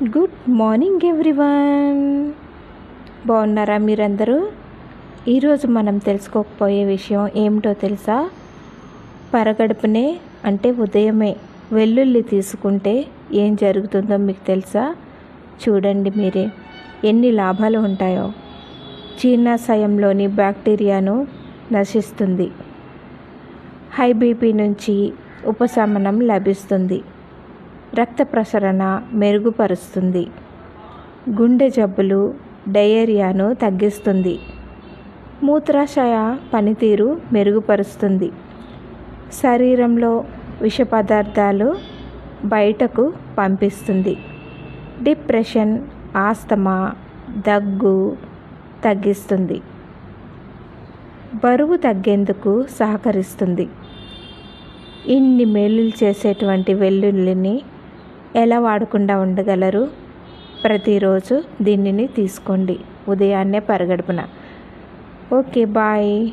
Good morning everyone. బాగున్నారా మీరందరూ? ఈరోజు మనం తెలుసుకోకపోయే విషయం ఏమిటో తెలుసా? పరగడుపునే అంటే ఉదయమే వెల్లుల్లి తీసుకుంటే ఏం జరుగుతుందో మీకు తెలుసా? చూడండి మీరే ఎన్ని లాభాలు ఉంటాయో. జీర్ణాశయంలోని బ్యాక్టీరియాను నశిస్తుంది. హై బీపీ నుంచి ఉపశమనం లభిస్తుంది. రక్త ప్రసరణ మెరుగుపరుస్తుంది. గుండె జబ్బులు డయేరియాను తగ్గిస్తుంది. మూత్రాశయ పనితీరు మెరుగుపరుస్తుంది. శరీరంలో విష పదార్థాలు బయటకు పంపిస్తుంది. డిప్రెషన్ ఆస్తమా దగ్గు తగ్గిస్తుంది. బరువు తగ్గేందుకు సహకరిస్తుంది. ఇన్ని మేలులు చేసేటువంటి వెల్లుల్లిని ఎలా వాడకుండా ఉండగలరు? ప్రతిరోజు దీనిని తీసుకోండి. ఉదయాన్నే పరగడుపున. Okay bye.